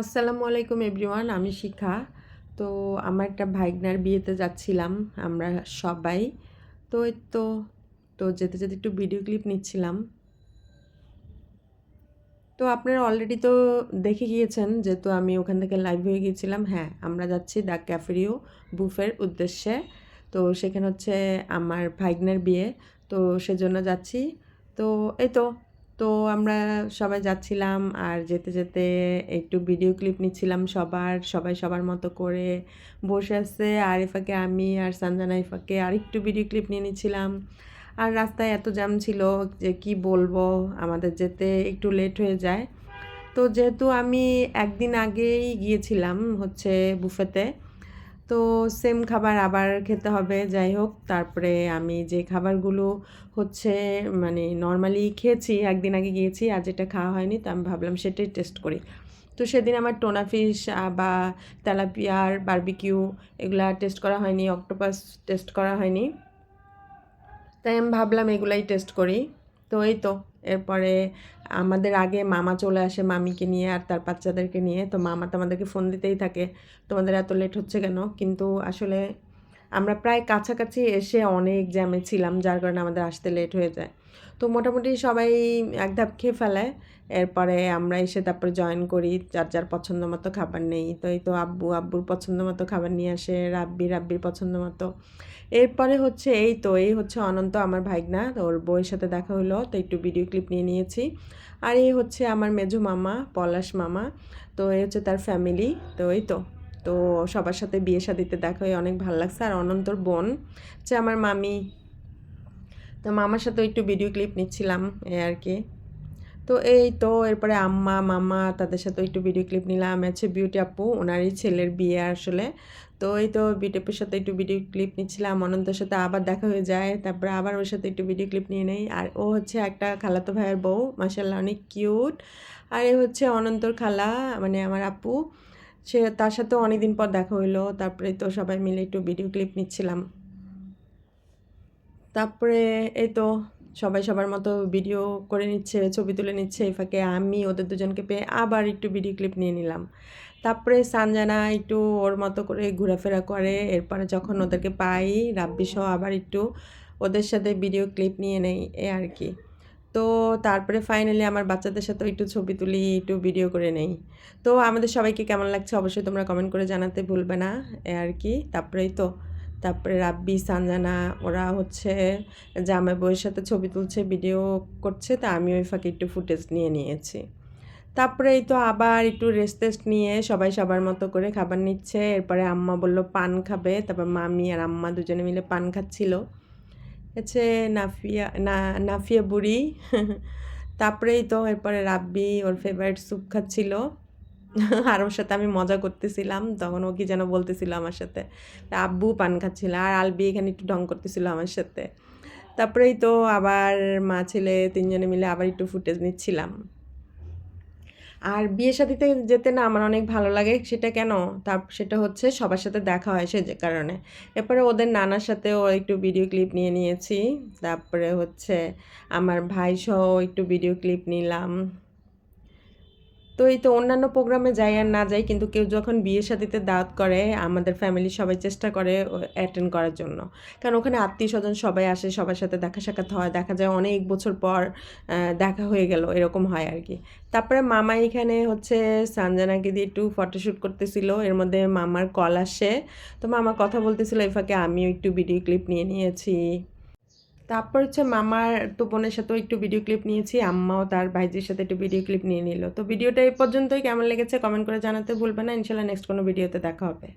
আসসালামু আলাইকুম এভরিওয়ান, আমি শিখা। তো আমার একটা ভাইগনার বিয়েতে যাচ্ছিলাম আমরা সবাই। তো তো তো যেতে যেতে একটু ভিডিও ক্লিপ নিচ্ছিলাম। তো আপনারা অলরেডি তো দেখে গিয়েছেন যেহেতু আমি ওখান থেকে লাইভ হয়ে গিয়েছিলাম। হ্যাঁ আমরা যাচ্ছি দ্য ক্যাফেরিও বুফের উদ্দেশ্যে। তো সেখানে হচ্ছে আমার ভাইগনার বিয়ে। তো সেজন্য যাচ্ছি। তো এই তো তো আমরা সবাই যাচ্ছিলাম আর যেতে যেতে একটু ভিডিও ক্লিপ নিচ্ছিলাম সবার, সবাই সবার মতো করে বসে আছে। আরিফাকে আমি আর সঞ্জনা ইফাকে আর একটু ভিডিও ক্লিপ নিয়ে নিচ্ছিলাম। আর রাস্তায় এত জ্যাম ছিল যে কি বলব, আমাদের যেতে একটু লেট হয়ে যায়। তো যেহেতু আমি একদিন আগেই গিয়েছিলাম হচ্ছে বুফেতে তো সেম খাবার আবার খেতে হবে, যাই হোক। তারপরে আমি যে খাবারগুলো হচ্ছে মানে নর্মালি খেয়েছি, একদিন আগে গিয়েছি আর যেটা খাওয়া হয়নি, তো আমি ভাবলাম সেটাই টেস্ট করি। তো সেদিন আমার টোনা ফিশ বা তেলাপিয়ার বারবিকিউ এগুলা টেস্ট করা হয়নি অক্টোপাস টেস্ট করা হয়নি। তাই আমি ভাবলাম এগুলাই টেস্ট করি। তো এই তো, এরপরে আমাদের আগে মামা চলে আসে মামিকে নিয়ে আর তার বাচ্চাদেরকে নিয়ে। তো মামা তো আমাদেরকে ফোন দিতেই থাকে, তোমাদের এত লেট হচ্ছে কেন? কিন্তু আসলে আমরা প্রায় কাছাকাছি এসে অনেক জ্যামে ছিলাম, যার কারণে আমাদের আসতে লেট হয়ে যায়। তো মোটামুটি সবাই এক ধাপ খেয়ে ফেলে, এরপরে আমরা এসে তারপরে জয়েন করি, যার যার পছন্দ মতো খাবার নেই। তো এই তো আব্বু, আব্বুর পছন্দ মতো খাবার নিয়ে আসে, রাব্বি, রাব্বির পছন্দ মতো। এরপরে হচ্ছে এই তো, এই হচ্ছে অনন্ত আমার ভাইগনা, ওর বউয়ের সাথে দেখা হলো, তো একটু ভিডিও ক্লিপ নিয়ে নিয়েছি। আর এই হচ্ছে আমার মেজো মামা, পলাশ মামা, তো এই হচ্ছে তার ফ্যামিলি তো এই তো। তো সবার সাথে বিয়ে শাদিতে দেখা হয়ে অনেক ভালো লাগছে। আর অনন্তর বোন হচ্ছে আমার মামি। তো মামার সাথে একটু ভিডিও ক্লিপ নিচ্ছিলাম, এই আর কি। তো এই তো এরপরে আম্মা, মামা তাদের সাথে একটু ভিডিও ক্লিপ নিলাম। আছে বিউটি আপু ওনারই ছেলের বিয়ে আসলে। তো এই তো বিউটি আপুর সাথে একটু ভিডিও ক্লিপ নিচ্ছিলাম, অনন্তর সাথে আবার দেখা হয়ে যায়। তারপরে আবার ওর সাথে একটু ভিডিও ক্লিপ নিয়ে নেই। আর ও হচ্ছে একটা খালাতো ভাইয়ের বউ মাসাল্লাহ অনেক কিউট আর এ হচ্ছে অনন্তর খালা মানে আমার আপু। সে তার সাথেও অনেকদিন পর দেখা হইল। তারপরে তো সবাই মিলে একটু ভিডিও ক্লিপ নিচ্ছিলাম। তারপরে এই তো সবাই সবার মতো ভিডিও করে নিচ্ছে, ছবি তুলে নিচ্ছে, এই ফাঁকে আমি, ওদের দুজনকে পেয়ে আবার একটু ভিডিও ক্লিপ নিয়ে নিলাম। তারপরে সানজানা একটু ওর মতো করে ঘোরাফেরা করে, এরপরে যখন ওদেরকে পাই, রাব্বি সহ আবার একটু ওদের সাথে ভিডিও ক্লিপ নিয়ে নেই, এ আর কি। তো তারপরে ফাইনালি আমার বাচ্চাদের সাথেও একটু ছবি তুলি, একটু ভিডিও করে নেই। তো আমাদের সবাইকে কেমন লাগছে অবশ্যই তোমরা কমেন্ট করে জানাতে ভুলবে না, এ আর কি। তারপরেই তো তারপরে রাব্বি, সানজানা, ওরা হচ্ছে জামাই বউয়ের সাথে ছবি তুলছে ভিডিও করছে, তা আমি ওই ফাঁকে একটু ফুটেজ নিয়ে নিয়েছি। তারপরে এই তো আবার একটু রেস্ট টেস্ট নিয়ে সবাই সবার মতো করে খাবার নিচ্ছে। এরপরে আম্মা বলল, পান খাবে। তারপর মামি আর আম্মা দুজনে মিলে পান খাচ্ছিল। হচ্ছে নাফিয়া, না, নাফিয়া বুড়ি। তারপরেই তো এরপরে রাব্বি ওর ফেভারিট স্যুপ খাচ্ছিল। আর ওর সাথে আমি মজা করতেছিলাম, তখন ও কি যেন বলতেছিল আমার সাথে আব্বু পান খাচ্ছিল আর আলবি এখানে একটু ঢং করতেছিল আমার সাথে। তারপরেই তো আবার মা ছেলে তিনজনে মিলে আবার একটু ফুটেজ নিচ্ছিলাম। আর বিয়ে সাথীতে যেতে না আমার অনেক ভালো লাগে, সেটা কেন? তার সেটা হচ্ছে সবার সাথে দেখা হয় সে যে কারণে। এরপরে ওদের নানার সাথেও একটু ভিডিও ক্লিপ নিয়ে নিয়েছি। তারপরে হচ্ছে আমার ভাই সহ একটু ভিডিও ক্লিপ নিলাম। তো এই তো অন্যান্য প্রোগ্রামে যাই আর না যাই, কিন্তু কেউ যখন বিয়ে সাথীতে দাওয়াত করে, আমাদের ফ্যামিলি সবাই চেষ্টা করে অ্যাটেন্ড করার জন্য। কারণ ওখানে আত্মীয় স্বজন সবাই আসে, সবার সাথে দেখা সাক্ষাৎ হয়, দেখা যায় অনেক বছর পর দেখা হয়ে গেল, এরকম হয় আর কি। তারপরে মামা এখানে হচ্ছে সানজানাকে দিয়ে একটু ফটোশ্যুট করতেছিল, এর মধ্যে মামার কল আসে। তো মামা কথা বলতেছিল এই ফাঁকে আমিও একটু ভিডিও ক্লিপ নিয়ে নিয়েছি। তারপর হচ্ছে মামার তো বোনের সাথেও একটু ভিডিও ক্লিপ নিয়েছি, আম্মাও তার ভাইজির সাথে একটু ভিডিও ক্লিপ নিয়ে নিল। তো ভিডিওটা এই পর্যন্তই, কেমন লেগেছে কমেন্ট করে জানাতে ভুলবে না, ইনশাল্লাহ নেক্সট কোনো ভিডিওতে দেখা হবে।